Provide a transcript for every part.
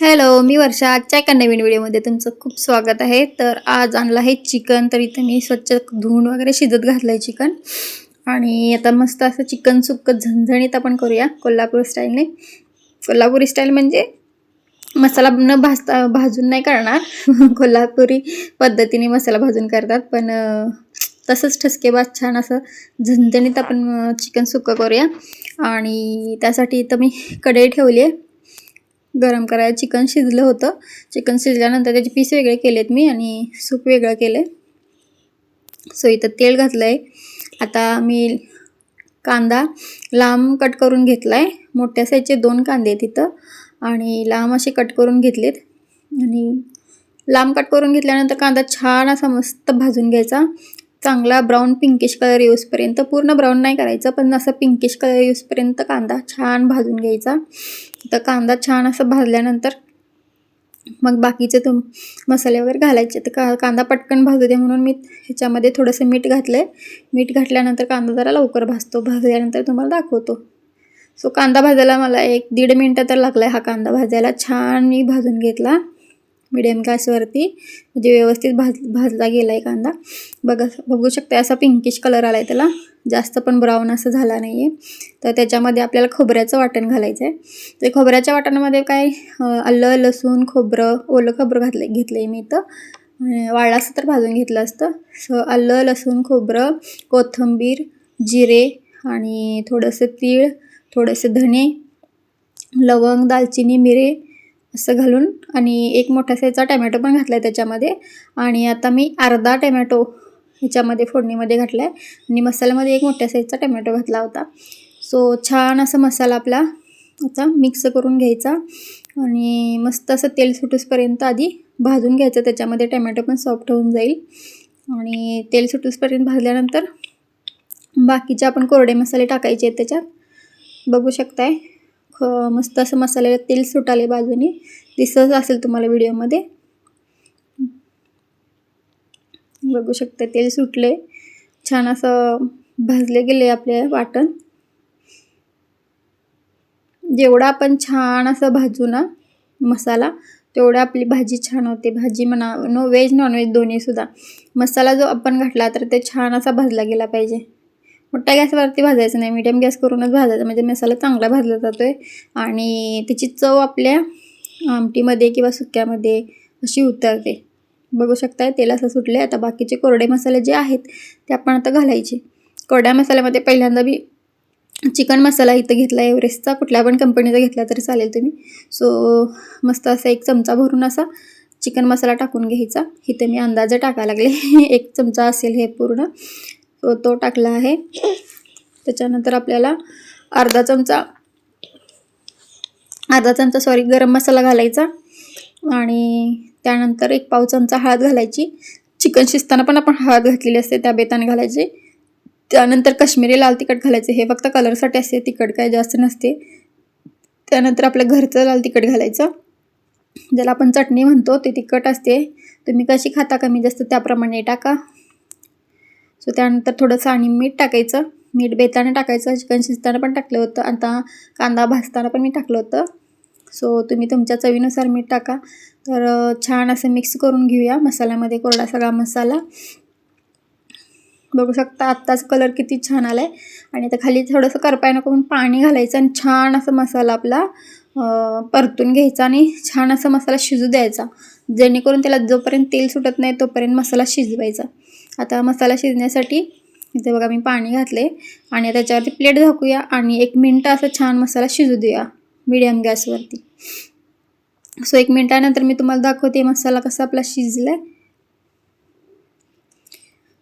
Hello मी वर्षा. आजच्या एका नवीन व्हिडिओमध्ये तुमचं खूप स्वागत आहे. तर आज आणलं आहे चिकन. तर इथं मी स्वच्छ धुवून वगैरे शिजत घातलं आहे चिकन. आणि आता मस्त असं चिकन सुक्कं झणझणीत आपण करूया कोल्हापूर स्टाईलने कोल्हापुरी स्टाईल म्हणजे मसाला न भाजता भाजून नाही करणार. कोल्हापुरी पद्धतीने मसाला भाजून करतात. पण तसंच ठसकेबाज छान असं झणझणीत आपण चिकन सुक्कं करूया. आणि त्यासाठी इथं मी कढई ठेवली आहे. गरम करायला चिकन शिजलं होतं. चिकन शिजल्यानंतर त्याचे पीस वेगळे केलेत मी आणि सूप वेगळं केलं आहे सो इथं तेल घातलं आहे आता मी कांदा लांब कट करून घेतला आहे मोठ्या साईजचे दोन कांदे आहेत इथं. आणि लांब असे कट करून घेतलेत. आणि लांब कट करून घेतल्यानंतर कांदा छान असा मस्त भाजून घ्यायचा. चांगला ब्राऊन पिंकिश कलर येऊसपर्यंत. पूर्ण ब्राऊन नाही करायचं पण असं पिंकिश कलर येऊसपर्यंत कांदा छान भाजून घ्यायचा. तर कांदा छान असं भाजल्यानंतर मग बाकीचे तुम मसाले वगैरे घालायचे. तर का कांदा पटकन भाजू दे म्हणून मी ह्याच्यामध्ये थोडंसं मीठ घातलं आहे मीठ घातल्यानंतर कांदा जरा लवकर भाजतो. भाजल्यानंतर तुम्हाला दाखवतो. सो कांदा भाजायला मला एक दीड मिनटं तर लागला आहे हा कांदा भाजायला. छान मी भाजून घेतला. मिडियम गॅसवरती म्हणजे व्यवस्थित भाज भाजला गेला आहे कांदा. बघा बघू शकता असा पिंकिश कलर आला आहे त्याला. जास्त पण ब्राऊन असं झाला नाही आहे तर त्याच्यामध्ये आपल्याला खोबऱ्याचं वाटण घालायचं आहे ते खोबऱ्याच्या वाटणामध्ये काय आलं लसूण खोबरं ओलं खोबरं घातलं घेतलं आहे मी इथं. वाळलं असतं तर भाजून घेतलं असतं. सो आलं लसूण खोबरं कोथिंबीर जिरे आणि थोडंसं तीळ थोडेसे धणे लवंग दालचिनी मिरे असं घालून आणि एक मोठा साईजचा टमॅटो पण घातला आहे त्याच्यामध्ये. आणि आता मी अर्धा टमॅटो ह्याच्यामध्ये फोडणीमध्ये घातला आहे आणि मसाल्यामध्ये एक मोठ्या साईजचा टमॅटो घातला होता. सो छान असा मसाला आपला आता मिक्स करून घ्यायचा. आणि मस्त असं तेल सुटूसपर्यंत आधी भाजून घ्यायचं. त्याच्यामध्ये टमॅटो पण सॉफ्ट होऊन जाईल. आणि तेल सुटूसपर्यंत भाजल्यानंतर बाकीचे आपण कोरडे मसाले टाकायचे आहेत त्याच्यात. बघू शकताय. मस्त असं मसाल्याला तेल सुटाले बाजूने दिसत असेल तुम्हाला व्हिडिओमध्ये. बघू शकता तेल सुटले. छान असं भाजले गेले आपले वाटण. जेवढा आपण छान असं भाजू ना मसाला तेवढं आपली भाजी छान होते. भाजी म्हणा नो व्हेज नॉनव्हेज दोन्हीसुद्धा मसाला जो आपण घातला तर ते छान असा भाजला गेला पाहिजे. मोठ्या गॅसवरती भाजायचं नाही मीडियम गॅस करूनच भाजायचं. म्हणजे मसाला चांगला भाजला जातो आहे आणि त्याची चव आपल्या आमटीमध्ये किंवा सुक्यामध्ये अशी उतरते. बघू शकताय तेल असं सुटले आता बाकीचे कोरडे मसाले जे आहेत ते आपण आता घालायचे. कोरड्या मसाल्यामध्ये पहिल्यांदा मी चिकन मसाला इथं घेतला एव्हरेस्टचा. कुठल्या पण कंपनीचा घेतला तरी चालेल तुम्ही. सो मस्त असा एक चमचा भरून असा चिकन मसाला टाकून घ्यायचा. इथे मी अंदाजे टाकायला लागले. एक चमचा असेल हे पूर्ण. तो तो टाकला आहे. त्याच्यानंतर आपल्याला अर्धा चमचा अर्धा चमचा सॉरी गरम मसाला घालायचा. आणि त्यानंतर एक पाव चमचा हळद घालायची. चिकन शिजताना पण आपण हळद घातलेली असते त्या बेताने घालायची. त्यानंतर काश्मीरी लाल तिखट घालायचे. हे फक्त कलरसाठी असते तिखट काय जास्त नसते. त्यानंतर आपलं घरचं लाल तिखट घालायचं. ज्याला आपण चटणी म्हणतो ते तिखट असते. तुम्ही कशी खाता कमी जास्त त्याप्रमाणे टाका. सो त्यानंतर थोडंसं आणि मीठ टाकायचं. मीठ बेताना टाकायचं चिकन शिजताना पण टाकलं होतं. आता कांदा भाजताना पण मी टाकलं होतं. सो तुम्ही तुमच्या चवीनुसार मीठ टाका. तर छान असं मिक्स करून घेऊया. मसाल्यामध्ये कोरडा सगळा मसाला. बघू शकता आत्ताच कलर किती छान आला आहे आणि आता खाली थोडंसं करपाय नको पाणी घालायचं आणि छान असं मसाला आपला परतून घ्यायचा आणि छान असा मसाला शिजू द्यायचा. जेणेकरून त्याला जोपर्यंत तेल सुटत नाही तोपर्यंत मसाला शिजवायचा. आता मसाला शिजण्यासाठी इथे बघा मी पाणी घातले आणि त्याच्यावरती प्लेट झाकूया आणि एक मिनटं असं छान मसाला शिजू देऊया मिडियम गॅसवरती. सो एक मिनटानंतर मी तुम्हाला दाखवते मसाला कसा आपला शिजला आहे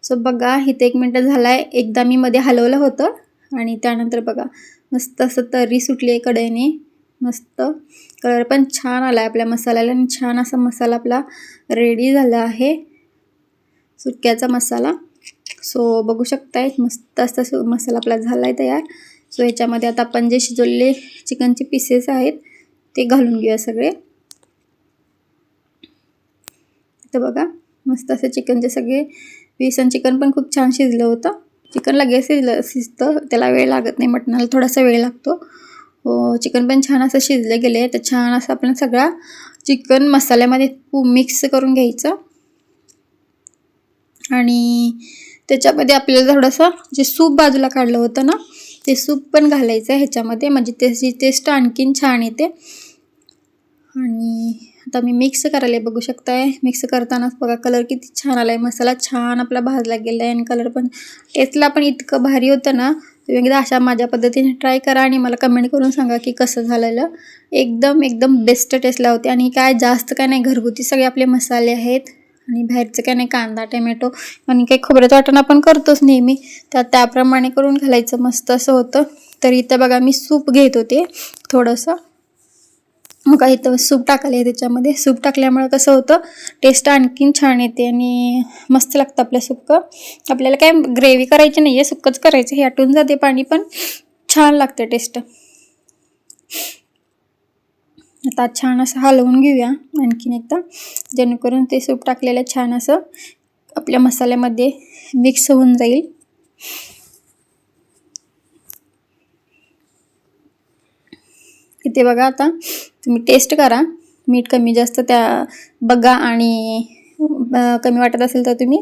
सो बघा इथे एक मिनटं झाला आहे एकदा मी मध्ये हलवलं होतं आणि त्यानंतर बघा मस्त असं तर्री सुटली आहे कढईने. मस्त कलर पण छान आला आहे आपल्या मसाल्याला आणि छान असा मसाला आपला रेडी झाला आहे. सुक्याचा मसाला. सो बघू शकताय मस्त असा सु मसाला आपला झाला आहे तयार. सो ह्याच्यामध्ये आता आपण जे शिजवलेले चिकनचे पीसेस आहेत ते घालून घेऊया सगळे. तर बघा मस्त असे चिकनचे सगळे पीस आणि चिकन पण खूप छान शिजलं होतं. चिकन लगेच शिजलं शिजतं त्याला वेळ लागत नाही मटणाला थोडासा वेळ लागतो. हो, चिकन पण छान असं शिजलं गेलं. आहे तर छान असं आपण सगळा चिकन मसाल्यामध्ये मिक्स करून घ्यायचं. आणि त्याच्यामध्ये आपल्याला थोडंसं जे सूप बाजूला काढलं होतं ना ते सूप पण घालायचं आहे ह्याच्यामध्ये. म्हणजे त्याची टेस्ट आणखीन छान येते. आणि आता मी मिक्स करायला बघू शकताय. मिक्स करतानाच बघा कलर किती छान आला आहे मसाला छान आपला भाजला गेला आहे आणि कलर पण टेस्टला पण इतकं भारी होतं ना. एकदा अशा माझ्या पद्धतीने ट्राय करा आणि मला कमेंट करून सांगा की कसं झालेलं. एकदम एकदम बेस्ट टेस्टला होते. आणि काय जास्त काय नाही घरगुती सगळे आपले मसाले आहेत. आणि बाहेरचं काय नाही कांदा टोमॅटो. आणि काही खोबऱ्याचं वाटण आपण करतोच नेहमी. तर त्याप्रमाणे करून घालायचं मस्त असं होतं. तर इथं बघा मी सूप घेत होते थोडंसं. मग इथं सूप टाकायला आहे त्याच्यामध्ये. सूप टाकल्यामुळे कसं होतं टेस्ट आणखीन छान येते आणि मस्त लागतं आपलं सुक्कं. आपल्याला काय ग्रेव्ही करायची नाही आहे सुक्कंच करायचं. हे आटून जाते पाणी पण छान लागतं टेस्ट आता छान असं हलवून घेऊया. आणखीन एकदा. जेणेकरून ते सूप टाकलेलं छान असं आपल्या मसाल्यामध्ये मिक्स होऊन जाईल. इथे बघा आता तुम्ही टेस्ट करा. मीठ कमी जास्त त्या बघा आणि कमी वाटत असेल तर तुम्ही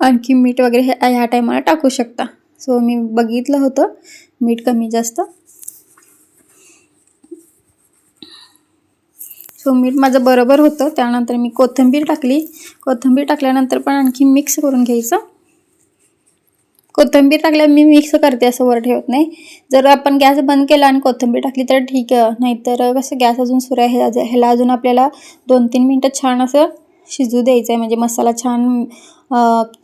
आणखी मीठ वगैरे हे ह्या टायमाला टाकू शकता. सो मी बघितलं होतं मीठ कमी जास्त. सो मीठ माझं बरोबर होतं. त्यानंतर मी कोथिंबीर टाकली. कोथिंबीर टाकल्यानंतर पण आणखी मिक्स करून घ्यायचं. कोथिंबीर टाकल्या मी मिक्स करते असं वर ठेवत नाही. जर आपण गॅस बंद केला आणि कोथिंबीर टाकली तर ठीक आहे. नाहीतर कसं गॅस अजून सुरू आहे ह्याला अजून आपल्याला दोन तीन मिनटं छान असं शिजू द्यायचं आहे म्हणजे मसाला छान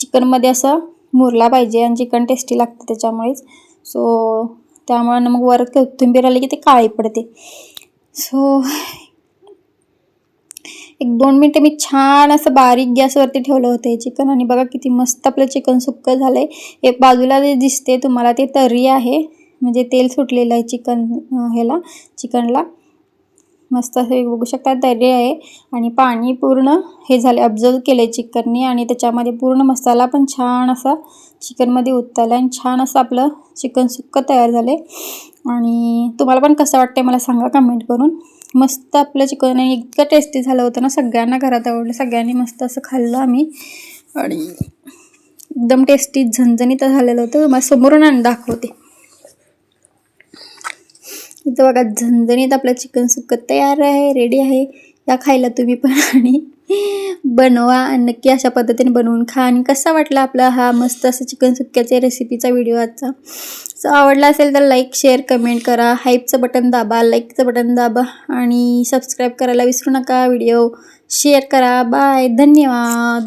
चिकनमध्ये असं मुरला पाहिजे आणि चिकन टेस्टी लागते त्याच्यामुळेच. सो त्यामुळे मग वर कोथिंबीर आली की ते काळी पडते. सो एक दोन मिनटं मी छान असं बारीक गॅसवरती ठेवलं होतं हे चिकन. आणि बघा किती मस्त आपलं चिकन सुक्कं झालं आहे एक बाजूला जे दिसते तुम्हाला ते तर्री आहे. म्हणजे तेल सुटलेलं आहे चिकन ह्याला चिकनला. मस्त असं बघू शकता तर्री आहे. आणि पाणी पूर्ण हे झाले ऑब्झर्व केलं आहे चिकनने. आणि त्याच्यामध्ये पूर्ण मसाला पण छान असा चिकनमध्ये उतरला आणि छान असं आपलं चिकन सुक्कं तयार झालं आणि तुम्हाला पण कसं वाटतं मला सांगा कमेंट करून. मस्त आपलं चिकन आणि इतकं टेस्टी झालं होतं ना सगळ्यांना घरात आवडलं. सगळ्यांनी मस्त असं खाल्लं आम्ही. आणि एकदम टेस्टी झणझणीत झालेलं होतं. मला समोरून आणि दाखवते. इथं बघा झणझणीत आपलं चिकन सुक्क तयार आहे रेडी आहे. या खायला तुम्ही पण आणि बनवा आणि नक्की अशा पद्धतीने बनवून खा. आणि कसा वाटला आपला हा मस्त असं चिकन सुक्क्याच्या रेसिपीचा व्हिडिओ आजचा? सो आवडला असेल तर लाईक शेअर कमेंट करा. हाईपचं बटन दाबा लाईकचं बटन दाबा आणि सबस्क्राईब करायला विसरू नका. व्हिडिओ शेअर करा. बाय धन्यवाद.